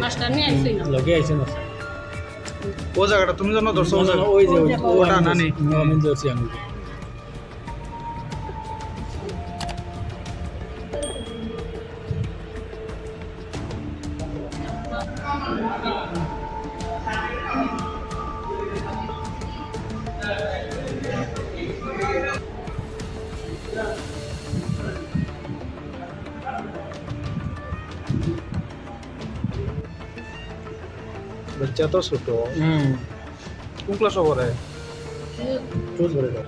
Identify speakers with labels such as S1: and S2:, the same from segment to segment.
S1: মাছটা নিয়ে আইসি না।
S2: লগে আইছে না
S3: ও জায়গাটা তুমি জানো দর্শক
S2: না, না, ওই যে ওই- ও
S3: ওটা
S2: আমি। ধরছি, আমি ধরছি আঙুল
S3: বাচ্চা তো ছোট
S2: হুম
S3: কোন ক্লাস পড়ে
S2: চুল ধরে দাও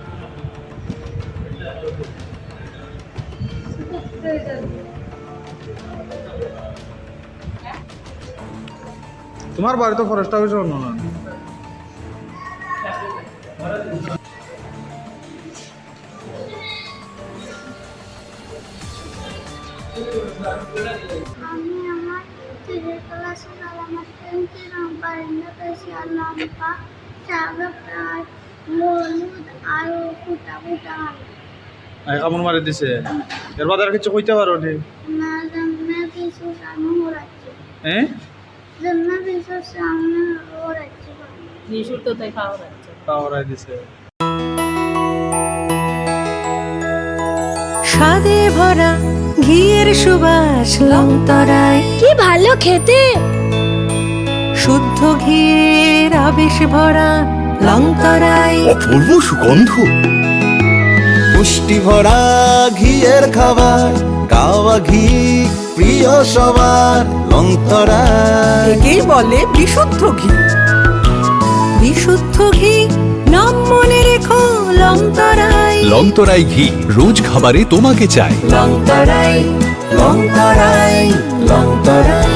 S3: তোমার বাড়ি তো ফরেস্ট অফিসে অন্য না
S4: আমি আমার আর
S3: মারি দিছে। এর কিছু কইতে পারো নি?
S4: না জন্মে কিছু সামনে ওড়াচ্ছে
S3: হ্যাঁ
S4: জন্মে কিছু সামনে ওড়াচ্ছে
S1: নিশুর তো তাই খাওয়া যাচ্ছে
S3: তাওরাই দিছে।
S5: স্বাদে ভরা ঘিয়ের সুবাস লংতরায়
S4: কি ভালো খেতে।
S5: শুদ্ধ ঘিয়ের আবেশ ভরা লংতরায়
S6: অপূর্ব সুগন্ধ।
S7: পুষ্টি ভরা ঘিয়ের খাবার কাওয়া ঘি প্রিয় সবার লংতরা
S5: একেই বলে বিশুদ্ধ ঘি। বিশুদ্ধ ঘি নাম মনে রেখো লংতরায়
S6: লংতরাই ঘি রোজ খাবারে তোমাকে চাই।
S5: লংতরায়
S7: লংতরাই 따라